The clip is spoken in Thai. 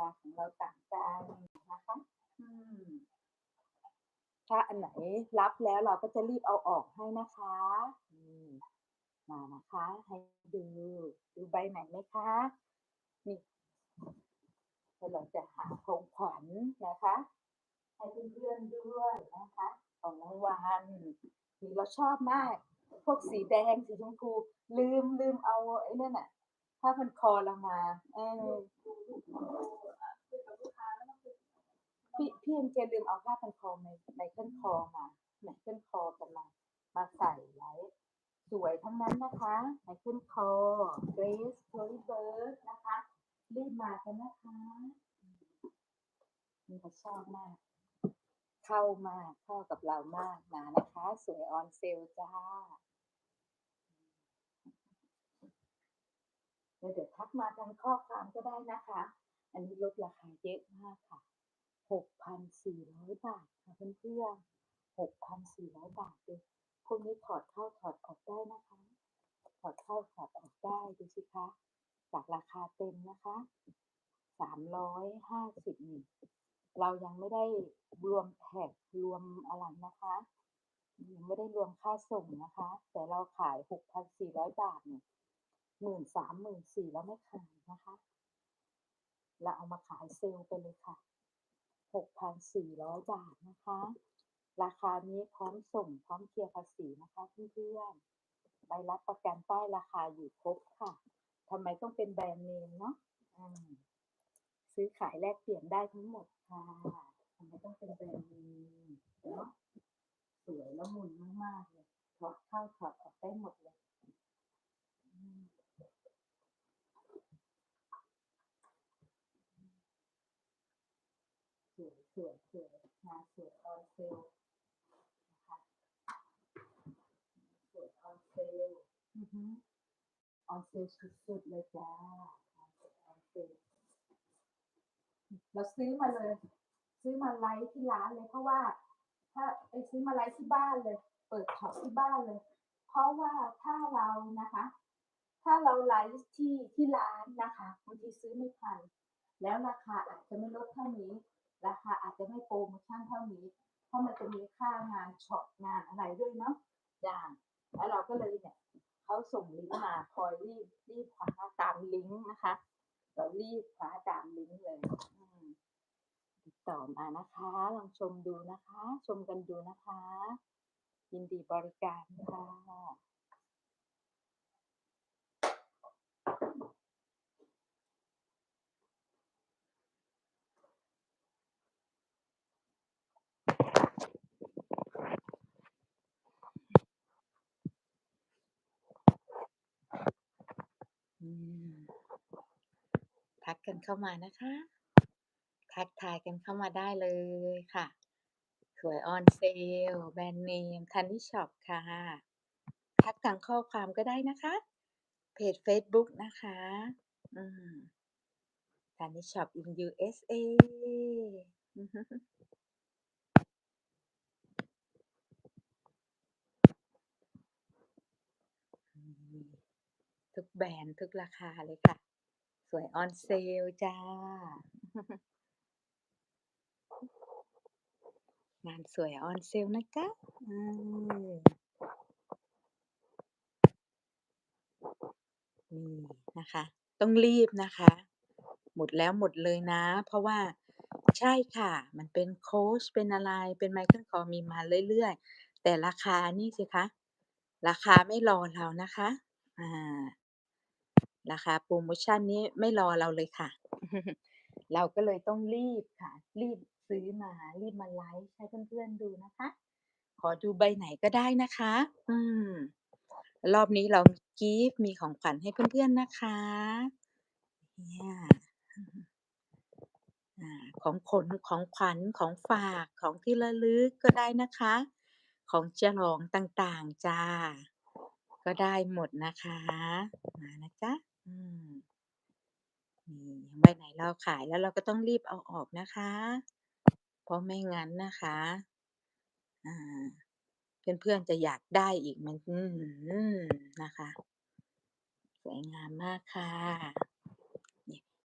ลาของเราต่างกันนะคะถ้าอันไหนรับแล้วเราก็จะรีบเอาออกให้นะคะนี่มานะคะ ให้ดู ดูใบไหนไหมคะ นี่เราจะหาของขวัญนะคะ ให้เพื่อนๆด้วยนะคะ ของรางวัลนี่เราชอบมาก พวกสีแดงสีชมพู ลืมลืมเอาไอ้นั่นน่ะผ้าพันคอเรามา เออ พี่พี่เอ็มเจลืมเอาผ้าพันคอไมไมเคิลคอมาไมเคิลคอกันมามาใส่ไว้สวยทั้งนั้นนะคะไมเคิลคอเกรซโทรี่เบิร์ดนะคะรีบมากันนะคะนี่เขาชอบมาก เข้ามากเข้ากับเรามากมานะคะ สวยออนเซลจ้าเดี๋ยวทักมาทางข้อความก็ได้นะคะ อันนี้ลดราคาเยอะมากค่ะ 6,400 บาทค่ะเพื่อนๆ6,400 บาทเลยพวกนี้ถอดเข้าถอดออกได้นะคะ ถอดเข้าถอดออกได้ดูสิคะ จากราคาเต็มนะคะ 350นี่เรายังไม่ได้รวมแท็กรวมอะไรนะคะยังไม่ได้รวมค่าส่งนะคะ แต่เราขาย 6,400 บาทเนี่ยหมื่นสามหมื่นสี่แล้วไม่ขายนะคะ เราเอามาขายเซลล์ไปเลยค่ะ 6,400 บาทนะคะ ราคานี้พร้อมส่งพร้อมเคลียร์ภาษีนะคะเพื่อนๆใบรับประกันป้ายราคาอยู่ครบค่ะทำไมต้องเป็นแบรนด์เนมเนาะซื้อขายแลกเปลี่ยนได้ทั้งหมดค่ะทำไมต้องเป็นแบรนด์เนมเนาะสวยละมุนมากๆเลยถอดเข้าถอดออกได้หมดเลยอืมส วยสวยสวยงานสวยออนเซลนะคะสวยออนเซลอือฮึออนเซลสุดๆเลยจ้าออนเซลออนเซลเราซื้อมาเลย ซื้อมาไลฟ์ที่ร้านเลย เพราะว่า ถ้าไปซื้อมาไลฟ์ที่บ้านเลย เปิดช็อปที่บ้านเลย เพราะว่าถ้าเรานะคะ ถ้าเราไลฟ์ที่ที่ร้านนะคะบางทีซื้อไม่ทันแล้วราคาอาจจะไม่ลดเท่านี้ ราคาอาจจะไม่โปรโมชั่นเท่านี้ เพราะมันจะมีค่างานช็อปงานอะไรด้วยเนาะจ้าแล้วเราก็เลยเนี่ยเขาส่งลิงก์มาคอยรีบรีบคว้าตามลิงก์นะคะ เรารีบคว้าตามลิงก์เลยติดต่อมานะคะ ลองชมดูนะคะ ชมกันดูนะคะ ยินดีบริการค่ะ อืมทั กันเข้ามานะคะ ทักทายกันเข้ามาได้เลยค่ะสวยออนเซลแบรนด์เนมทันนี่ช็อปค่ะ ทักทางข้อความก็ได้นะคะ เพจ Facebook นะคะอืมทันนี่ช็อป in USA อือฮึอืมทุกแบรนด์ทุกราคาเลยค่ะ สวยออนเซลจ้า งานสวยออนเซลนะจ๊ะอืมนี่นะคะ ต้องรีบนะคะ หมดแล้วหมดเลยนะ เพราะว่าใช่ค่ะ มันเป็นโค้ชเป็นอะไรเป็นไมเคิลคอร์มีมาเรื่อยๆ แต่ราคานี่สิคะ ราคาไม่รอเรานะคะ อ่า ราคาโปรโมชันนี้ไม่รอเราเลยค่ะ เราก็เลยต้องรีบค่ะ รีบซื้อมารีบมาไลฟ์ให้เพื่อนๆดูนะคะ ขอดูใบไหนก็ได้นะคะ อืม รอบนี้เรามีกิฟต์มีของขวัญให้เพื่อนๆนะคะเนี่ยของขนของขวัญของฝากของที่ระลึกก็ได้นะคะ ของฉลองต่างๆจ้า ก็ได้หมดนะคะ มานะจ๊ะ อืม นี่ใบไหนเราขายแล้วเราก็ต้องรีบเอาออกนะคะ เพราะไม่งั้นนะคะ อ่า เพื่อน ๆ จะอยากได้อีกมัน อื้อฮือ นะคะ สวยงามมากค่ะ